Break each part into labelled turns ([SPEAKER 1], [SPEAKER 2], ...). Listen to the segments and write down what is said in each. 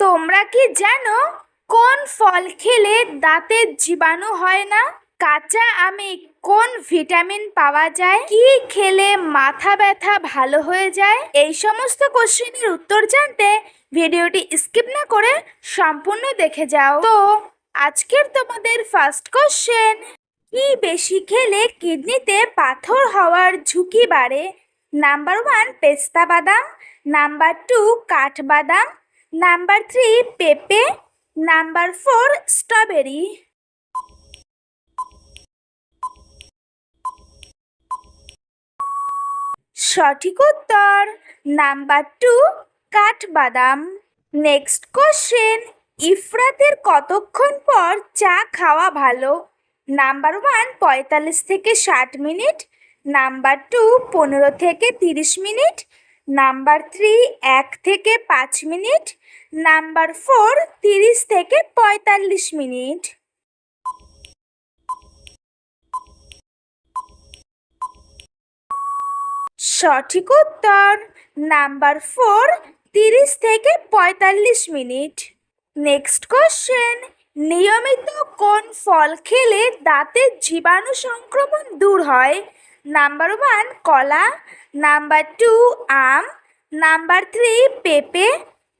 [SPEAKER 1] তোমরা কি জানো কোন ফল খেলে দাঁতের জীবাণু হয় না? কাঁচা আমে কোন ভিটামিন পাওয়া যায়? কি খেলে মাথা ব্যথা ভালো হয়ে যায়? এই সমস্ত কোশ্চেনের উত্তর জানতে ভিডিওটি স্কিপ না করে সম্পূর্ণ দেখে যাও। তো, আজকের তোমাদের ফার্স্ট কোশ্চেন কি বেশি খেলে কিডনিতে পাথর হওয়ার ঝুঁকি বাড়ে? নাম্বার ওয়ান পেস্তা বাদাম। নাম্বার টু কাঠবাদাম নাম্বার থ্রি পেঁপে, নাম্বার ফোর স্ট্রবেরি। সঠিক উত্তর, নাম্বার টু কাঠবাদাম। নেক্সট কোশ্চেন ইফরাতের কতক্ষণ পর চা খাওয়া ভালো? নাম্বার ওয়ান পঁয়তাল্লিশ থেকে ষাট মিনিট। নাম্বার টু পনেরো থেকে তিরিশ মিনিট। নাম্বার থ্রি এক থেকে পাঁচ মিনিট। নাম্বার ফোর তিরিশ থেকে পঁয়তাল্লিশ মিনিট। সঠিক উত্তর। নাম্বার ফোর তিরিশ থেকে পঁয়তাল্লিশ মিনিট। নেক্সট কোশ্চেন নিয়মিত কোন ফল খেলে দাঁতের জীবাণু সংক্রমণ দূর হয়? নাম্বার ওয়ান কলা। নাম্বার টু আম। নাম্বার থ্রি পেঁপে।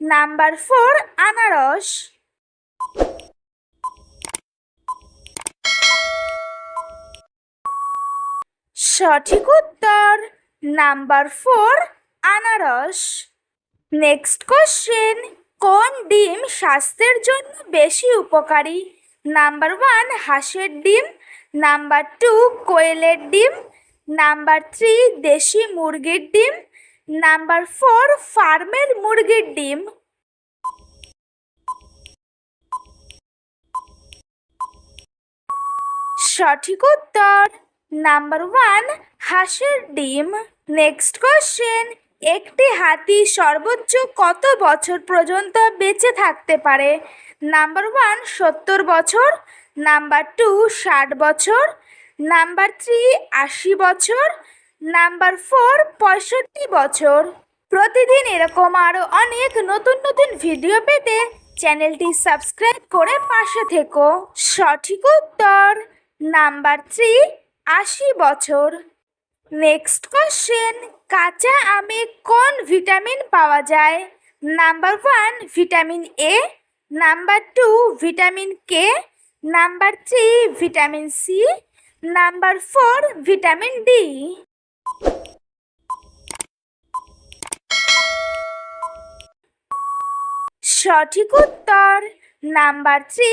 [SPEAKER 1] নাম্বার ফোর আনারস। সঠিক উত্তর নাম্বার ফোর আনারস। নেক্সট কোশ্চেন কোন ডিম স্বাস্থ্যের জন্য বেশি উপকারী? নাম্বার ওয়ান হাঁসের ডিম। নাম্বার টু কোয়েলের ডিম। নাম্বার থ্রি দেশি মুরগির ডিম। নাম্বার ফোর ফার্মের মুরগির ডিম। সঠিক উত্তর। নাম্বার ওয়ান হাঁসের ডিম। নেক্সট কোশ্চেন একটি হাতি সর্বোচ্চ কত বছর পর্যন্ত বেঁচে থাকতে পারে? নাম্বার ওয়ান সত্তর বছর। নাম্বার টু ষাট বছর। নাম্বার থ্রি আশি বছর। নাম্বার ফোর পঁয়ষট্টি বছর। প্রতিদিন এরকম আরও অনেক নতুন নতুন ভিডিও পেতে চ্যানেলটি সাবস্ক্রাইব করে পাশে থেকো। সঠিক উত্তর, নাম্বার থ্রি আশি বছর। নেক্সট কোশ্চেন কাঁচা আমে কোন ভিটামিন পাওয়া যায়? Number one vitamin A number two vitamin K number three vitamin C number four vitamin D সঠিক উত্তর। Number three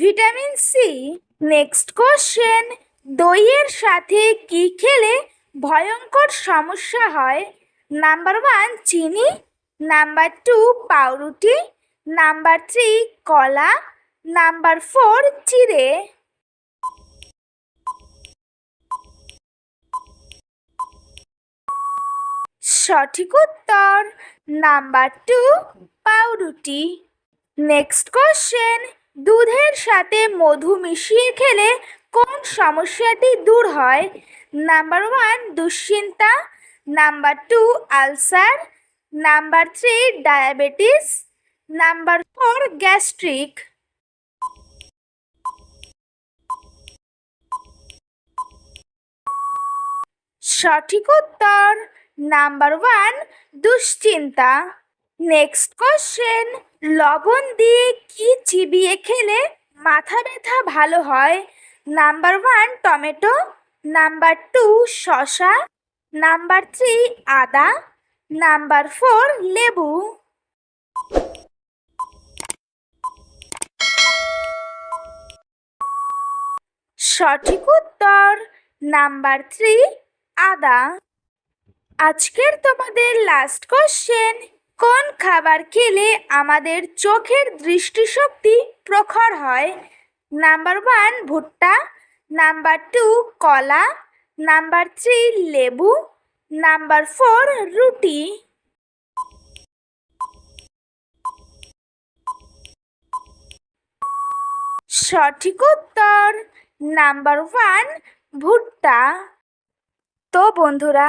[SPEAKER 1] vitamin C next question দইয়ের সাথে কি খেলে ভয়ঙ্কর সমস্যা হয়? নাম্বার ওয়ান চিনি। নাম্বার টু পাউরুটি। নাম্বার থ্রি কলা। নাম্বার ফোর চিড়ে সঠিক উত্তর। নাম্বার টু পাউরুটি। নেক্সট কোশ্চেন দুধের সাথে মধু মিশিয়ে খেলে কোন সমস্যাটি দূর হয়? নাম্বার ওয়ান দুশ্চিন্তা। Number two ulcer number three diabetes number four gastric সঠিক উত্তর নাম্বার ওয়ান দুশ্চিন্তা। নেক্সট কোশ্চেন লবণ দিয়ে কি চিবিয়ে খেলে মাথা ব্যথা ভালো হয়? Number one tomato. Number two শসা। নাম্বার থ্রি আদা। নাম্বার ফোর লেবু। সঠিক উত্তর নাম্বার থ্রি আদা। আজকের তোমাদের লাস্ট কোশ্চেন কোন খাবার খেলে আমাদের চোখের দৃষ্টিশক্তি প্রখর হয়? নাম্বার ওয়ান ভুট্টা নাম্বার টু কলা নাম্বার থ্রি লেবু নাম্বার ফোর রুটি। সঠিক উত্তর নাম্বার ওয়ান ভুট্টা। তো বন্ধুরা